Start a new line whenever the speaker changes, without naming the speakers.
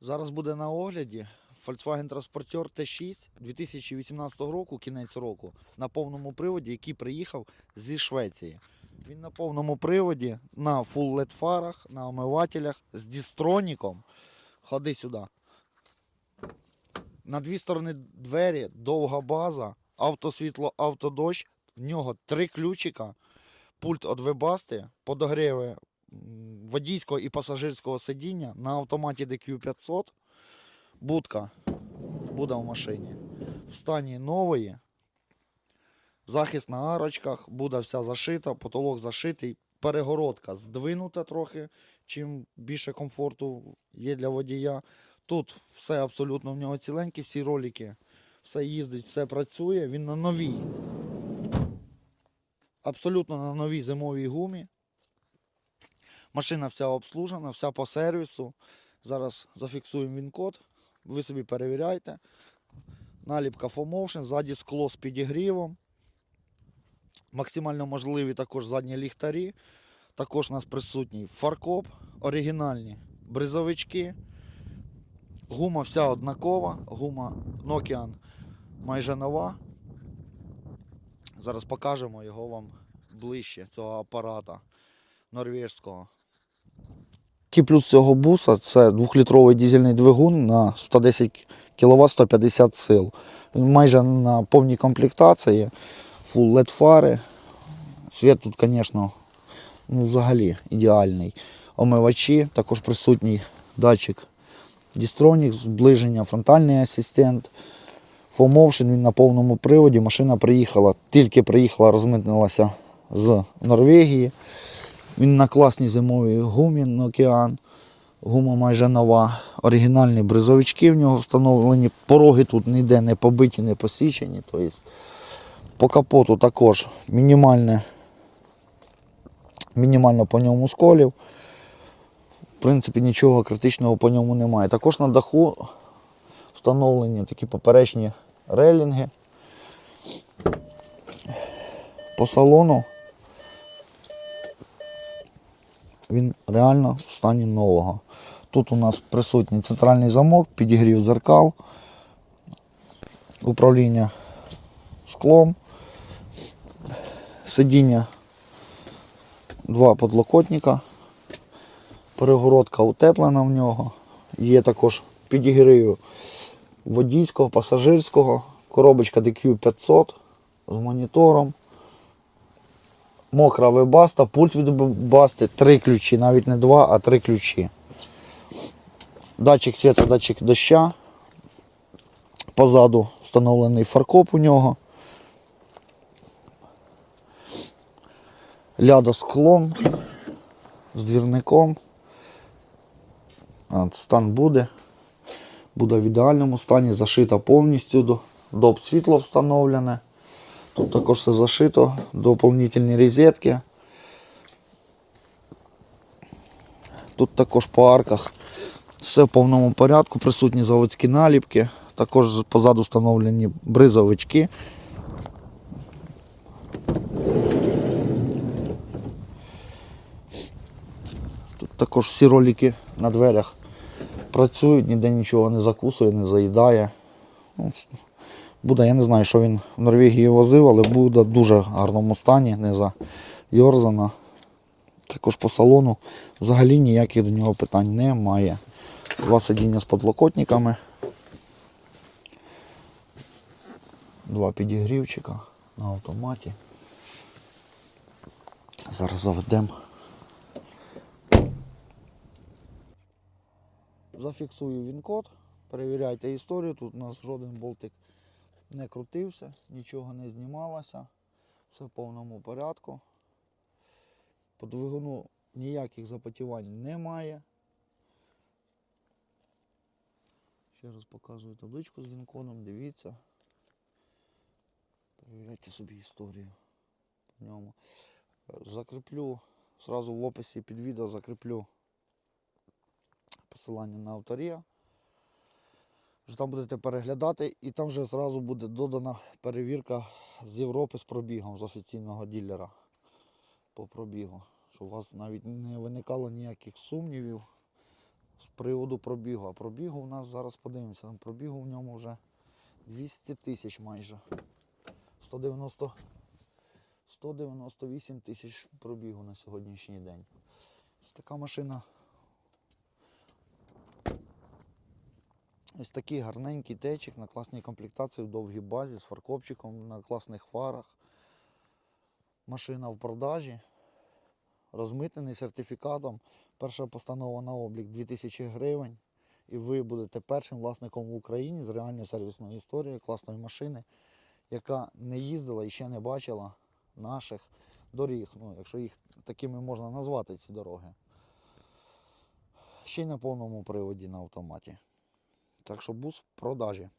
Зараз буде на огляді Volkswagen Transporter T6 2018 року, кінець року, на повному приводі, який приїхав зі Швеції. Він на повному приводі, на full LED фарах, на омивателях, з дістроніком. Ходи сюди. На дві сторони двері, довга база, автосвітло, автодощ. В нього три ключика, пульт від вебасти, подогріви водійського і пасажирського сидіння на автоматі DQ500. Будка буде в машині. В стані нової. Захист на арочках, буде вся зашита, потолок зашитий, перегородка здвинута трохи, чим більше комфорту є для водія. Тут все абсолютно в нього ціленьке, всі ролики, все їздить, все працює. Він на новій. Абсолютно на новій зимовій гумі. Машина вся обслужена, вся по сервісу. Зараз зафіксуємо він код. Ви собі перевіряйте. Наліпка FOMotion, ззаді скло з підігрівом. Максимально можливі також задні ліхтарі. Також у нас присутній фаркоп, оригінальні бризовички. Гума вся однакова, гума Nokian майже нова. Зараз покажемо його вам ближче, цього апарата норвежського. Який плюс цього буса це 2-літровий дизельний двигун на 110 кВт 150 сил. Він майже на повній комплектації, full LED фари. Світ тут, звісно, ну, взагалі ідеальний. Омивачі, також присутній датчик Distronic, зближення, фронтальний асистент. FOMotion, він на повному приводі. Машина приїхала, тільки приїхала, розмитнилася з Норвегії. Він на класній зимовій гумі Nokian. Гума майже нова. Оригінальні бризовички в нього встановлені. Пороги тут ніде не побиті, не посічені. Тобто по капоту також мінімальне, мінімально по ньому сколів. В принципі, нічого критичного по ньому немає. Також на даху встановлені такі поперечні рейлінги. По салону він реально в стані нового. Тут у нас присутній центральний замок, підігрів зеркал, управління склом, сидіння, два подлокотника, перегородка утеплена в нього. Є також підігрів водійського, пасажирського, коробочка DQ500 з монітором. Мокра вебаста, пульт від басти, три ключі, навіть не два, а три ключі. Датчик світла, датчик доща. Позаду встановлений фаркоп у нього. Ляда склом, з двірником. От, стан буде. Буде в ідеальному стані, зашита повністю, доп світло встановлене. Тут також все зашито, доповнительні розетки. Тут також по арках все в повному порядку, присутні заводські наліпки, також позаду встановлені бризовички. Тут також всі ролики на дверях працюють, ніде нічого не закусує, не заїдає. Буде, я не знаю, що він в Норвегії возив, але буде в дуже гарному стані, не зайорзана. Також по салону взагалі ніяких до нього питань немає. Два сидіння з подлокотниками. Два підігрівчика на автоматі. Зараз заведемо. Зафіксую він-код, перевіряйте історію. Тут у нас жоден болтик не крутився, нічого не знімалося, все в повному порядку. По двигуну ніяких запотівань немає. Ще раз показую табличку з він-кодом, дивіться. Перевіряйте собі історію по ньому. Закріплю, зразу в описі під відео закріплю посилання на авторія. Вже там будете переглядати і там вже зразу буде додана перевірка з Європи з пробігом, з офіційного ділера по пробігу. Щоб у вас навіть не виникало ніяких сумнівів. З приводу пробігу. А пробігу у нас зараз подивимося. Там пробігу в ньому вже 200 тисяч майже. 190, 198 тисяч пробігу на сьогоднішній день. Ось така машина. Ось такий гарненький течик на класній комплектації в довгій базі з фаркопчиком на класних фарах. Машина в продажі. Розмитнений сертифікатом. Перша постанова на облік 2000 гривень. І ви будете першим власником в Україні з реальною сервісною історією класної машини, яка не їздила і ще не бачила наших доріг. Ну, якщо їх такими можна назвати, ці дороги. Ще й на повному приводі на автоматі. Так що бус в продажі.